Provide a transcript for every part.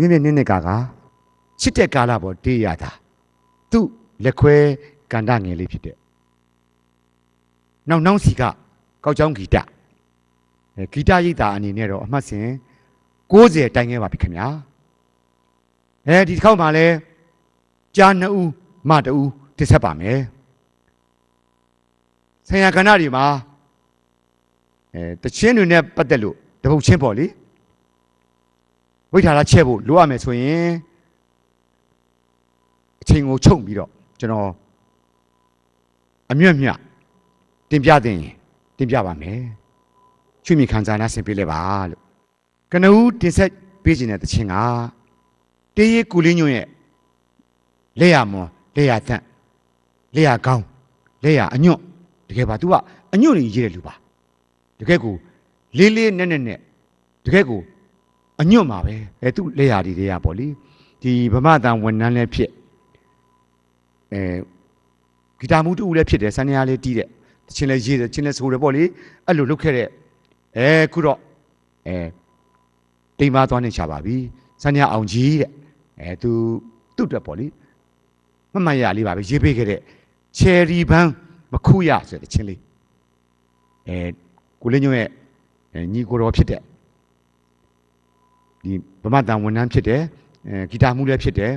ခြေခြေပြင်းပြင်းနင်းနေကာကချစ်တဲ့ကာလပေါ်တေးရတာသူ့လက်ခွဲကန္တငယ်လေးဖြစ်တဲ့နောက်နောက်စီကကောက်ချောင်းဂီတအဲဂီတရိပ်သာအနေနဲ့တော့အမှတ်စဉ်60တိုင်ခဲ့ပါပြီခင်ဗျာအဲဒီတစ်ခေါက်မှလည်းကြာနှစ်ဦးမတဦးတစ်ဆက်ပါမယ်ဆရာကဏ္ဍတွေမှာအဲတချင်းတွေနဲ့ပတ်သက်လို့တပုတ်ချင်းပေါ့လေ ဝိထာရချက်ဖို့လိုရမယ်ဆိုရင်အချိန်ကိုချုပ်ပြီးတော့ကျွန်တော်အမြတ်မြတ်တင်ပြတဲ့ရင်တင်ပြပါမယ်ချွေမြေခံစားနာဆင်ပေးလဲပါလို့ကနဦးတင်ဆက်ပေးခြင်းတဲ့တခြင်းကတေးရီကူလင်းညွန့်ရဲ့လက်ရမွန်လက်ရတန့်လက်ရကောင်းလက်ရအညွန့်တကယ်ပါ तू ကအညွန့်ကြီးရေးတဲ့လူပါတကယ်ကိုလေးလေးနက်နက်နဲ့တကယ်ကို အညွန့်မှာပဲအဲသူ့လက်ရတွေတွေကပေါ့လေဒီဗမာတန်ဝန်ထမ်းလည်းဖြစ်အဲဂီတာမူတူလည်းဖြစ်တယ်စန္ဒယာလေးတီးတဲ့တချင်းလည်းရေးတယ်ချင်းလည်းဆိုတယ်ပေါ့လေအဲ့လိုလုပ်ခဲ့တဲ့အဲခုတော့အဲတိမ်မသွားနေချပါပြီစန္ဒယာအောင်ကြီးတဲ့အဲသူသူ့အတွက်ပေါ့လေမမရလေးပါပဲရေးပေးခဲ့တဲ့ချယ်ရီဘန်းမခုရဆိုတဲ့ချင်းလေးအဲကိုလင်းညွန့်ရဲ့ညီကိုတော်ဖြစ်တဲ့ ဒီဗမာတန်ဝန်ထမ်းဖြစ်တယ်အဲဂီတာမှုလည်းဖြစ်တယ်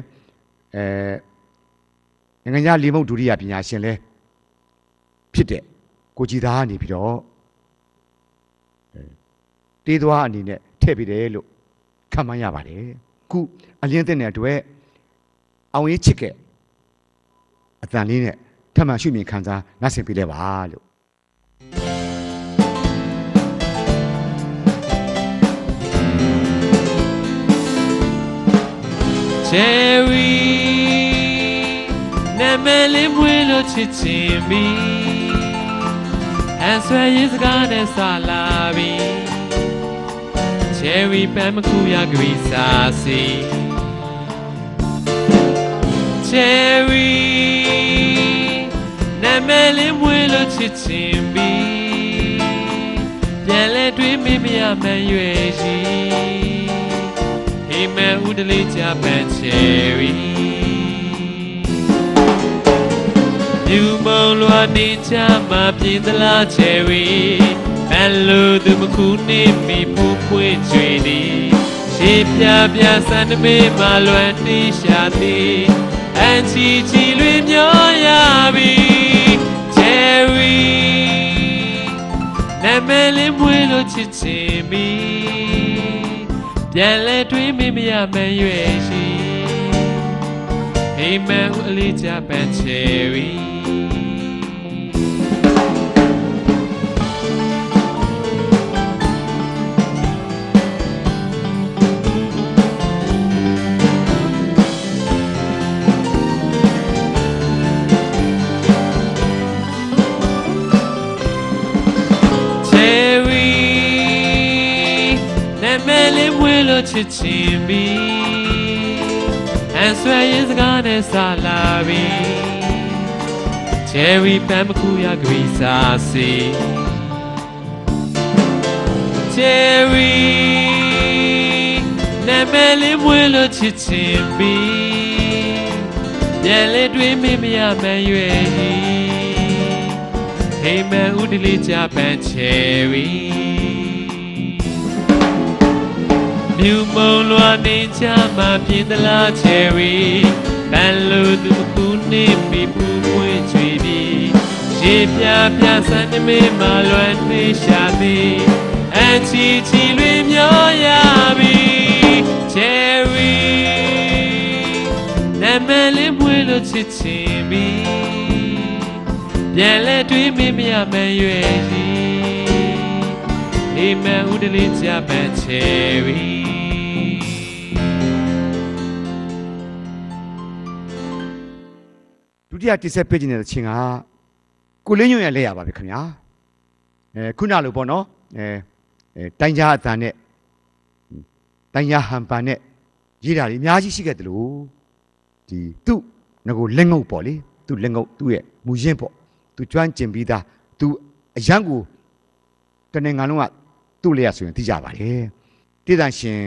အဲနိုင်ငံခြားလေမုတ်ဒုတိယပညာရှင်လည်းဖြစ်တဲ့ကိုကြည်သားကနေပြီးတော့တေးသွားအနေနဲ့ထည့်ပေးတယ်လို့ခံမှန်းရပါတယ်ခုအလင်းတဲ့တဲ့အတွက်အောင်ရေးချစ်ခဲ့အတန်လေးနဲ့ထပ်မံရှုမြင်ခံစားနှဆင်ပေးလဲပါလို့ Cherry နာမည်လေးမွေးလို့ချစ်ချင်ပြီအဆွဲရေးစကားနဲ့ဆလာပြီ Cherry ပန်းမခုရကြွေစာစီ Cherry နာမည်လေးမွေးလို့ချစ်ချင်ပြီပြန်လဲတွေးမိမရမှန်ရွယ်ရှိ ဟိမန်ဦးတလေးချပန်ချယ်ရီမြူမုံလွာနေချမှာပြင်းသလားချယ်ရီဘယ်လိုသူမခုနေမိပူပွေးချွေဒီရှေးပြပြစံတမေးမလွယ်နေရှာသည်အန်ချီချီလွေမျောရပြီချယ်ရီနာမည်လေးမွေးလို့ချစ်ချင်ပြီ ပြန်လဲတွေးမိမရမှန်ရွယ်ရှိဟိမန်ဦးအလေးချပန်ချယ်ရီ နာမည်လေးမွေးလို့ချစ်ချင်ပြီအဆွဲရေးစကားနဲ့ဆလာပြီ Cherry ပန်းမခုရကြွေစာစီ Cherry နာမည်လေးမွေးလို့ချစ်ချင်ပြီပြန်လေတွေးမိမရမှန်ရွယ်ဟိမန်ဦးတလေးချပန်ချယ်ရီ မြူမုံလွာနေချမှာပြင်းသလားချယ်ရီတန်လို့သူကူနေပြီပူပွေးချွေပြီးရေပြပြစံတမေးမလွယ်နေရှာသည်အန်ချီချီလွေမျောရပြီချယ်ရီနာမည်လေးမွေးလို့ချစ်ချင်ပြီပြန်လဲတွေးမိမရမှန်ရွယ်ရှိအိမ်မန် တလေးချပန်ချယ်ရီဒုတိယတိဆက်ပေးခြင်းတဲ့ချင်းကကိုလင်းညွန့်ရဲ့လက်ရပါပဲခင်ဗျာအဲခုနလိုပေါ့နော်အဲအဲတိုင်းကြားအတန်နဲ့တိုင်းကြားဟန်ပန်နဲ့ရေးတာတွေအများကြီးရှိခဲ့တယ်လို့ဒီသူ့ငကိုလက်ငုပ်ပေါ့လေသူ့လက်ငုပ်သူ့ရဲ့မူရင်းပေါ့သူကျွမ်းကျင်ပြီးသားသူအရန်ကိုတနေ့ငါလုံးကသူ့လက်ရဆိုရင်သိကြပါတယ်တိတန်ရှင်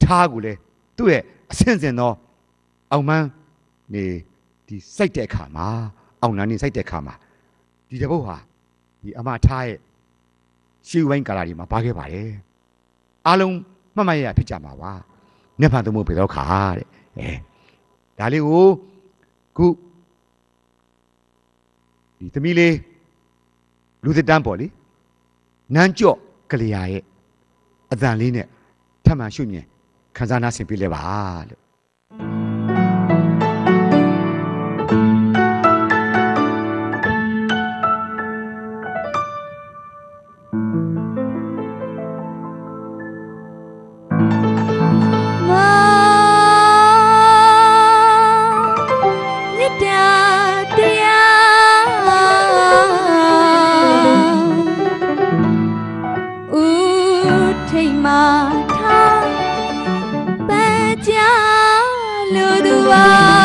ထထားကိုလေသူ့ရဲ့အဆင့်ဆင့်သောအောင်မန်းနေ ဒီစိုက်တဲ့အခါမှာအောင်နန်းနေစိုက်တဲ့အခါမှာဒီတပုတ်ဟာဒီအမထားရဲ့ရှေးဝိုင်းကာလာဒီမှာပါခဲ့ပါတယ်အားလုံးမှတ်မှတ်ရရဖြစ်ကြမှာပါမျက်ဖန်သုံးဖို့ပြေတော့ခါတဲ့အဲဒါလေးကိုခုဒီသမီးလေးလူသစ်တန်းပေါ့လေနန်းကြော့ကလေးရရဲ့အတန်လေးနဲ့ထပ်မံရှုမြင်ခန်းစားနာဆင်ပြလဲပါလို့ န်းကြလူ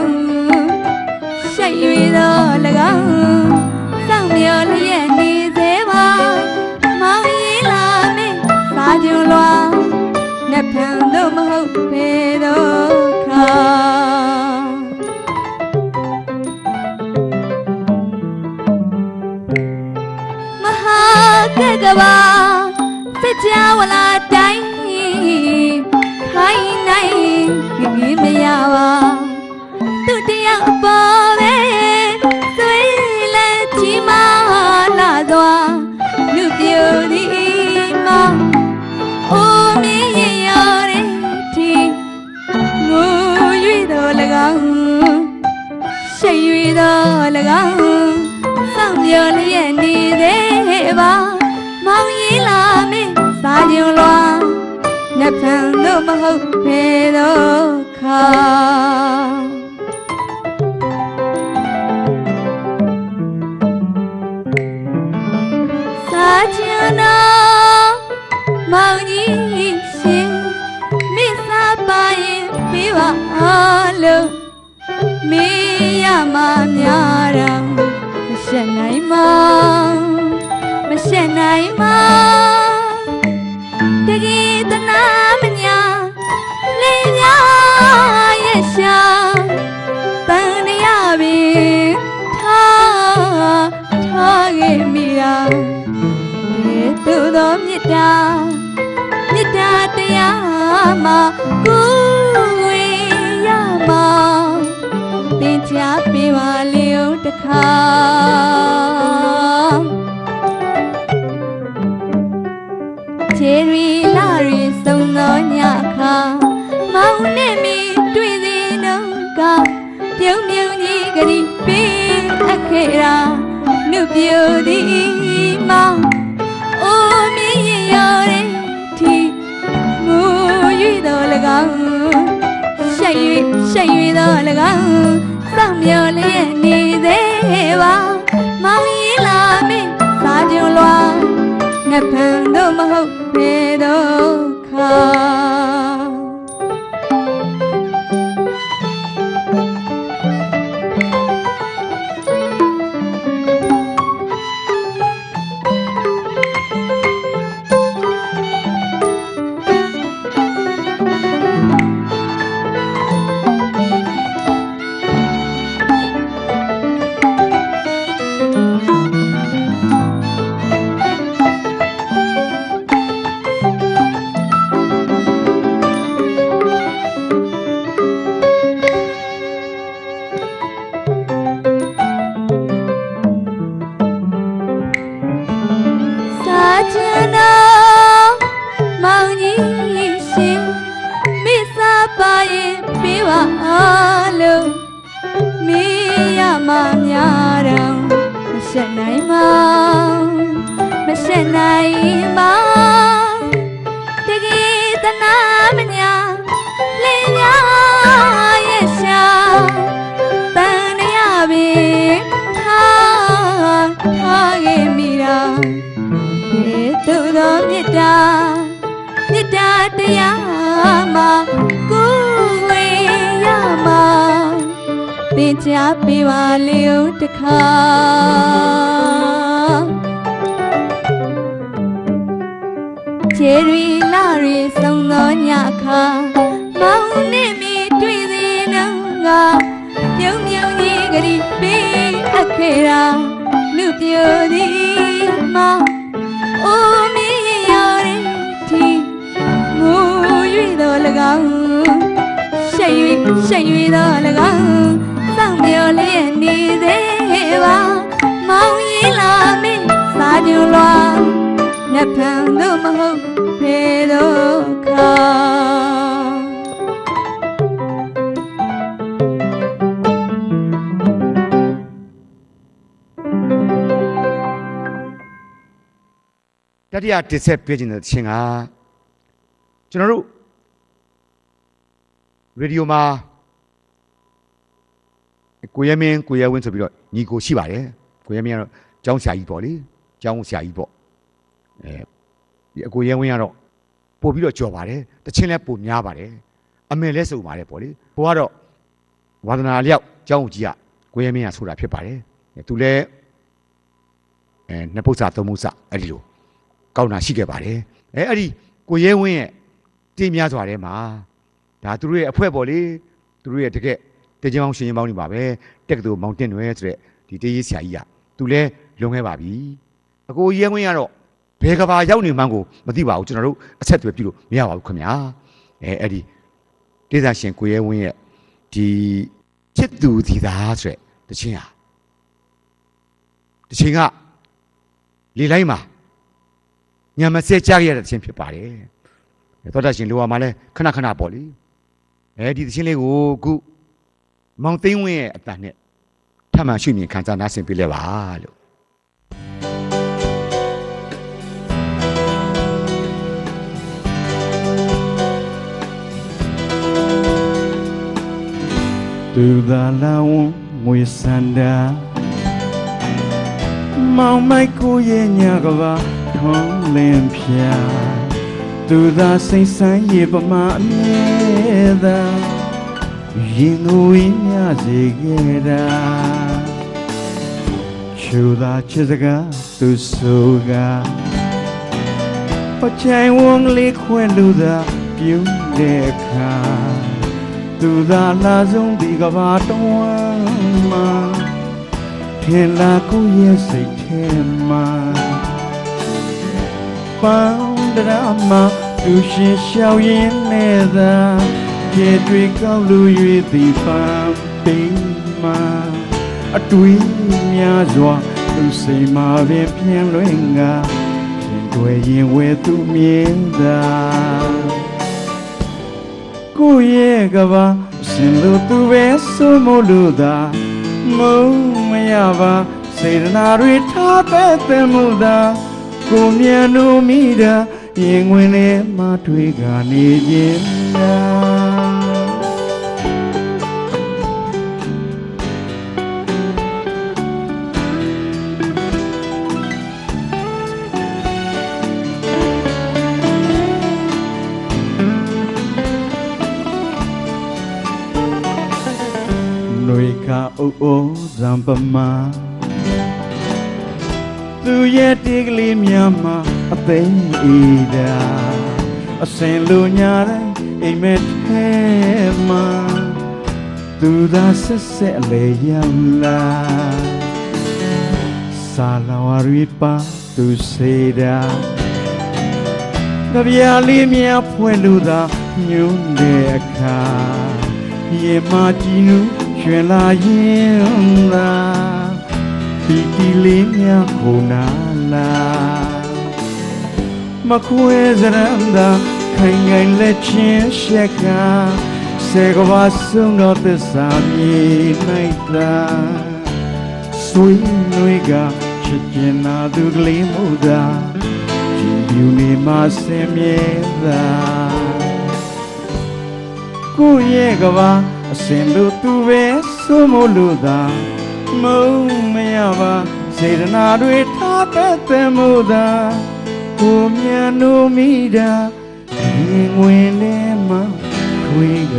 င်းရှိတ်၍တော့၎င်းစောင့်မျှော်လျက်နေသေးပါမောင်ရီလာမေစာကြွလွာနှစ်ဖန်တို့မဟုတ်ပေတော့ခါမဟာကကဘာစကြဝဠာတိုင်း တရားအပေါ်ပဲသွေးလက်ချီမာလာသွားလူပြိုဒီမှာအိုးမင်းရင်ရတဲ့တီငို၍တော့၎င်းရှိတ်၍တော့၎င်းစောင့်မျှော်လျက်နေသေးပါမောင်ရီလာမင်းစာကြုံလွာနှစ်ဖန်တို့မဟုတ်ပေတော့ခါ တော့မရှက်နိုင်မမရှက်နိုင်မတကယ်တနာမညာလေးများရဲ့ရှာတန်ရပြီထားထားခဲ့မိတာသူသောမေတ္တာမေတ္တာတရားမှာကို သင်ချပေးပါလျုံတစ်ခါချေရီလာရီစုံသောညခါမောင်နဲ့မီတွေ့သည်နှုန်းကပြုံးပြုံးကြီးကလေးပေးအပ်ခဲ့တာနှုတ်ပြသည်မောင်အိုးမင်းရင်ရတဲ့ဒီငို၍တော့၎င်းရှိတ်၍ရှိတ်၍တော့၎င်း စောင့်မျှော်လျက်နေသေးပါမောင်ရင်လာမင်းစာကြုံလွာငါဖန်တော့မဟုတ်ပေတော့ခ ချင်တော်မောင်ကြီးရှင်မိစားပါရင်ပြေပါအားလုံးမေးရမများတော့မရှက်နိုင်ပါမရှက်နိုင်ပါ သူသောမေတ္တာမေတ္တာတရားမှာကိုယ်ဝေရမှာသင်ချပေးပါလေဦးတခါခြေရီလာရီဆုံးသောညခါမောင်နှင့်မီတွေ့သည်နှုံကပြုံးပြုံးကြီးကလေးပေးအပ်ခဲ့တာလူပြိုသည်မောင်အို င်းရှိတ်၍ရှိတ်၍တော်၎င်းစောင့်မျောလျက်နေသေးပါမောင်ရင်လာမင်းစာကြွလွာညဖန်တို့မဟုတ်ဖေတို့ခါတတိယတစ်ဆက်ပြခြင်းတဲ့ချင်းကကျွန်တော်တို့ ရေဒီယိုမှာကိုရဲမင်းကိုရဲဝင်းဆိုပြီးတော့ညီကိုရှိပါတယ်ကိုရဲမင်းကတော့ကျောင်းဆရာကြီးပေါ့လေကျောင်းဆရာကြီးပေါ့အဲဒီအကိုရဲဝင်းကတော့ပို့ပြီးတော့ကြော်ပါတယ်တချင်းလဲပို့များပါတယ်အမေလဲစုံပါတယ်ပေါ့လေဘိုးကတော့ဝါသနာလျောက်ကျောင်းကြီးကကိုရဲမင်းကဆိုတာဖြစ်ပါတယ်သူလဲအဲနှစ်ပု္ပ္ပစာသုံးပု္ပ္ပစာအဲ့ဒီလိုကောင်းတာရှိခဲ့ပါတယ်အဲအဲ့ဒီကိုရဲဝင်းရဲ့တင်းများစွာထဲမှာ ဒါသူတို့ရဲ့အဖွဲပေါ်လေသူတို့ရဲ့တကက်တကြင်ပေါင်းရှင်ရင်ပေါင်းနေပါပဲတက်ကတူမောင်တင်တွေဆိုတဲ့ဒီတေးရေးဆရာကြီးကသူလဲလွန်ခဲ့ပါပြီအကိုရဲဝင်းကတော့ဘယ်ကဘာရောက်နေမှန်းကိုမသိပါဘူးကျွန်တော်တို့အဆက်အသွယ်ပြုလို့မရပါဘူးခင်ဗျာအဲအဲ့ဒီတေးသာရှင်ကိုရဲဝင်းရဲ့ဒီချစ်သူဒီသားဆိုတဲ့တခြင်းဟာတခြင်းကလေလိုက်မှာညမစဲကြားရတဲ့သင်းဖြစ်ပါတယ်။သောတာရှင်လိုရမှာလဲခဏခဏပေါ့လေ။ အဲဒီသင်းလေးကိုခုမောင်သိန်းဝင်းရဲ့အတန်နဲ့ထပ်မံရှုမြင်ခံစားနားဆင်ပေးလဲပါလို့သူသာလာဝငွေစန္ဒာမောင်မိုက်ကိုရဲ့ညကပါထွန်းလင်းဖြာ သူသာစိတ်ဆန်းရေပမာအမြဲသာရင်ကိုဝင်းမြစေခဲ့တာချူသာချစ်စကားသူဆိုကပချိုင်ဝံလေးခွဲလူသာပြုံးတဲ့အခါသူသာလာဆုံးဒီကဘာတော်ဝမ်းမှာထင်လာကိုရဲ့စိတ်ထဲမှာပန်း ဒရာမသူရှင်ရှောက်ရင်နဲ့သာကျေတွေကောက်လူ၍ဒီပန်းပိမှာအတွေ့များစွာသူစိတ်မှာပင်ပြင်းလွင်ကရှင်ွယ်ရင်ဝဲသူမြင်သာကိုရဲ့ကဘာရှင်လို့သူပဲဆိုမို့လို့သာမုံမရပါစေတနာတွေထားတဲ့သင်မှုသာကိုမြန်လို့မိတာ ပြင်ခွင်ထဲမှာတွေ့ကနေခြင်းများအုပ်အိုးဇံပမာသူရဲ့တေကလေးများမှာ အသိအေးတာအစင်လူညာတိုင်းအိမ်မက်ထဲမှာသူသာဆက်ဆက်အလေရောက်လာစာလာဝရီပါသူစေတာတပြားလေးများဖွဲ့လို့သာညွန်းတဲ့အခါရေမကြည့်နူးရွှင်လာရင်သာပီတီလေးများခုနာလာ မခွဲစရမ်းသာခိုင်ခိုင်လက်ချင်းရှက်ကစေကဘာဆုံးတော့သစ္စာမြေနိုင်တာဆွေးနွေးကချစ်ကျင်နာသူကလေးမို့သာကြည်ပြူနေမှဆင်းမြဲသာကိုယ့်ရဲ့ကဘာအစင်လို့သူပဲစိုးမို့လို့သာမုံမရပါစေတနာတွေထားတဲ့သင်မို့သာ ကိုမြန်နိုမိတာရင်ဝင်ထဲမှာခွေးက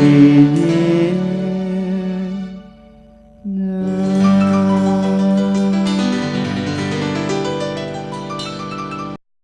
လေး